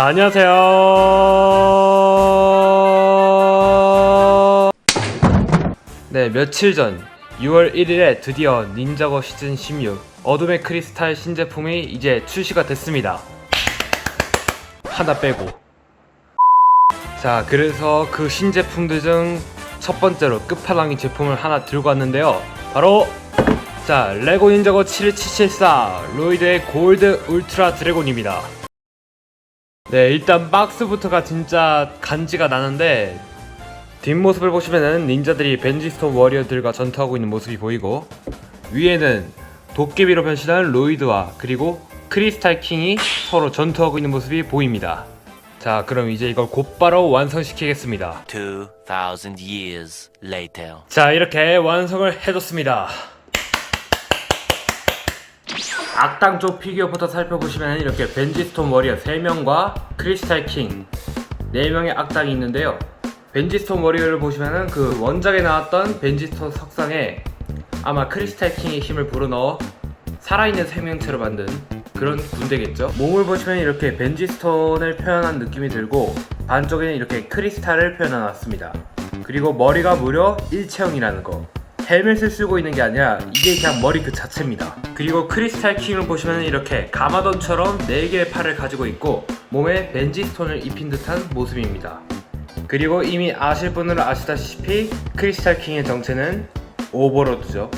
안녕하세요. 네, 며칠 전 6월 1일에 드디어 닌자고 시즌 16 어둠의 크리스탈 신제품이 이제 출시가 됐습니다. 하나 빼고. 자, 그래서 그 신제품들 중 첫 번째로 끝판왕인 제품을 하나 들고 왔는데요. 바로 자, 레고 닌자고 71774 로이드의 골드 울트라 드래곤입니다. 네, 일단 박스부터가 진짜 간지가 나는데 뒷모습을 보시면은 닌자들이 벤지스톤 워리어들과 전투하고 있는 모습이 보이고 위에는 도깨비로 변신한 로이드와 그리고 크리스탈 킹이 서로 전투하고 있는 모습이 보입니다. 자, 그럼 이제 이걸 곧바로 완성시키겠습니다. 2,000 years later. 자 이렇게 완성을 해줬습니다 악당 쪽 피규어부터 살펴보시면 이렇게 벤지스톤 워리어 3명과 크리스탈 킹 4명의 악당이 있는데요 벤지스톤 워리어를 보시면은 그 원작에 나왔던 벤지스톤 석상에 아마 크리스탈 킹의 힘을 불어넣어 살아있는 생명체로 만든 그런 군대겠죠. 몸을 보시면 이렇게 벤지스톤을 표현한 느낌이 들고 반쪽에는 이렇게 크리스탈을 표현해 놨습니다. 그리고 머리가 무려 일체형이라는 거. 헬멧을 쓰고 있는 게 아니라 이게 그냥 머리 그 자체입니다. 그리고 크리스탈 킹을 보시면 이렇게 가마돈처럼 4개의 팔을 가지고 있고 몸에 벤지스톤을 입힌 듯한 모습입니다. 그리고 이미 아실 분들은 아시다시피 크리스탈 킹의 정체는 오버로드죠.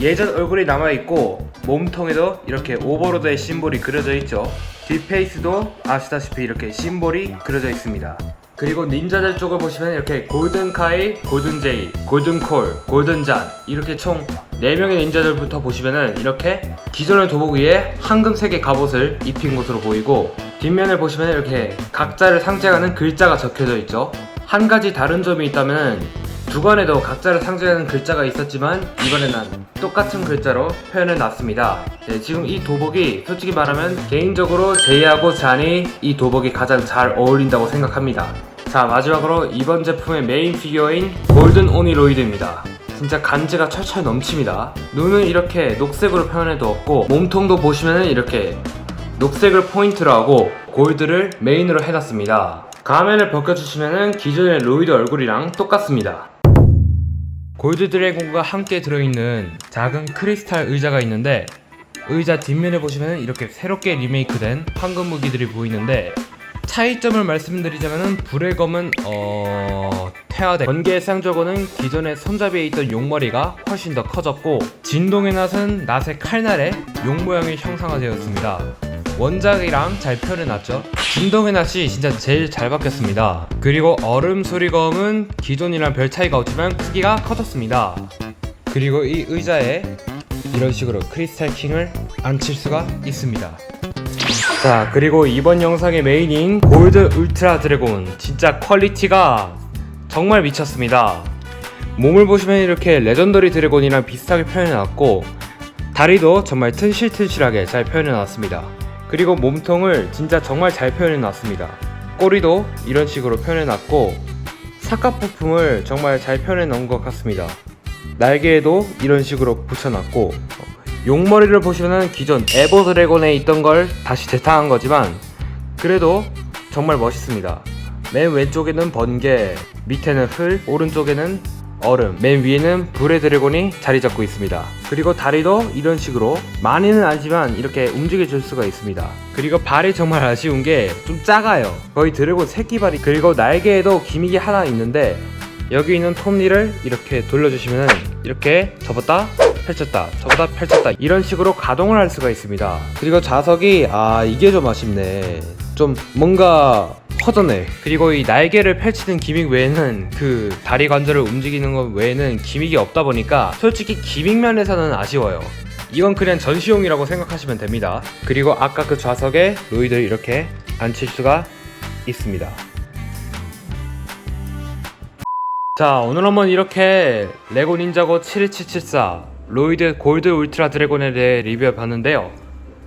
예전 얼굴이 남아있고 몸통에도 이렇게 오버로드의 심볼이 그려져 있죠 뒷페이스도 아시다시피 이렇게 심볼이 그려져 있습니다 그리고 닌자들 쪽을 보시면 이렇게 골든카이, 골든제이, 골든콜, 골든잔 이렇게 총 4명의 닌자들부터 보시면은 이렇게 기존의 도복 위에 황금색의 갑옷을 입힌 것으로 보이고 뒷면을 보시면 이렇게 각자를 상징하는 글자가 적혀져 있죠. 한 가지 다른 점이 있다면 주관에도 각자를 상징하는 글자가 있었지만 이번에는 똑같은 글자로 표현해 놨습니다. 네, 지금 이 도복이 솔직히 말하면 개인적으로 제이하고 잔이 이 도복이 가장 잘 어울린다고 생각합니다. 자 마지막으로 이번 제품의 메인 피규어인 골든 오니로이드입니다. 진짜 간지가 철철 넘칩니다. 눈은 이렇게 녹색으로 표현해 두었고 몸통도 보시면 이렇게 녹색을 포인트로 하고 골드를 메인으로 해놨습니다. 가면을 벗겨주시면 기존의 로이드 얼굴이랑 똑같습니다. 골드 드래곤과 함께 들어있는 작은 크리스탈 의자가 있는데 의자 뒷면에 보시면 이렇게 새롭게 리메이크된 황금 무기들이 보이는데 차이점을 말씀드리자면은 불의 검은 어... 퇴화된 번개의 쌍저고는 기존의 손잡이에 있던 용머리가 훨씬 더 커졌고 진동의 낫은 낫의 칼날에 용 모양이 형상화되었습니다 원작이랑 잘 표현해놨죠. 진동의 낫이 진짜 제일 잘 바뀌었습니다. 그리고 얼음 소리검은 기존이랑 별 차이가 없지만 크기가 커졌습니다. 그리고 이 의자에 이런 식으로 크리스탈 킹을 앉힐 수가 있습니다. 자 그리고 이번 영상의 메인인 골드 울트라 드래곤. 진짜 퀄리티가 정말 미쳤습니다. 몸을 보시면 이렇게 레전더리 드래곤이랑 비슷하게 표현해놨고 다리도 정말 튼실튼실하게 잘 표현해놨습니다 그리고 몸통을 진짜 정말 잘 표현해 놨습니다 꼬리도 이런 식으로 표현해 놨고 사각 부품을 정말 잘 표현해 놓은 것 같습니다 날개에도 이런 식으로 붙여놨고 용머리를 보시면 기존 에버 드래곤에 있던 걸 다시 재탕한 거지만 그래도 정말 멋있습니다. 맨 왼쪽에는 번개, 밑에는 흘, 오른쪽에는 얼음, 맨 위에는 불의 드래곤이 자리 잡고 있습니다. 그리고 다리도 이런 식으로 많이는 아니지만 이렇게 움직여 줄 수가 있습니다. 그리고 발이 정말 아쉬운 게 좀 작아요. 거의 드래곤 새끼발이 그리고 날개에도 기믹이 하나 있는데 여기 있는 톱니를 이렇게 돌려주시면 이렇게 접었다 펼쳤다 접었다 펼쳤다 이런 식으로 가동을 할 수가 있습니다 그리고 좌석이 아 이게 좀 아쉽네 좀 뭔가 허전해 그리고 이 날개를 펼치는 기믹 외에는 그 다리 관절을 움직이는 것 외에는 기믹이 없다 보니까 솔직히 기믹 면에서는 아쉬워요. 이건 그냥 전시용이라고 생각하시면 됩니다. 그리고 아까 그 좌석에 로이드를 이렇게 앉힐 수가 있습니다. 자 오늘 한번 이렇게 레고 닌자고 71774 로이드 골드 울트라 드래곤에 대해 리뷰해 봤는데요.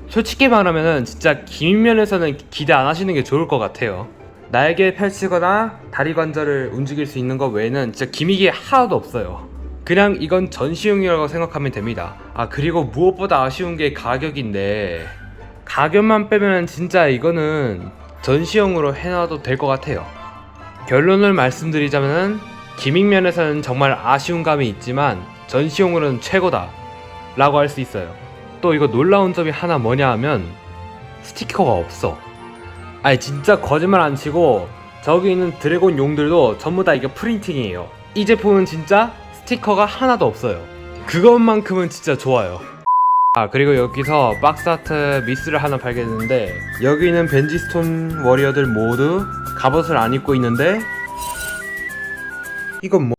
솔직히 말하면은 진짜 기면에서는 기대 안 하시는 게 좋을 것 같아요 날개 펼치거나 다리 관절을 움직일 수 있는 것 외에는 진짜 기믹이 하나도 없어요 그냥 이건 전시용이라고 생각하면 됩니다 아 그리고 무엇보다 아쉬운 게 가격인데 가격만 빼면 진짜 이거는 전시용으로 해놔도 될 것 같아요. 결론을 말씀드리자면 기믹면에서는 정말 아쉬운 감이 있지만 전시용으로는 최고다 라고 할 수 있어요. 또 이거 놀라운 점이 하나 뭐냐 하면 스티커가 없어. 아니 진짜 거짓말 안 치고 저기 있는 드래곤 용들도 전부 다 이게 프린팅이에요. 이 제품은 진짜 스티커가 하나도 없어요. 그것만큼은 진짜 좋아요. 아 그리고 여기서 박스 아트 미스를 하나 발견했는데 여기 있는 벤지스톤 워리어들 모두 갑옷을 안 입고 있는데 이건 뭐?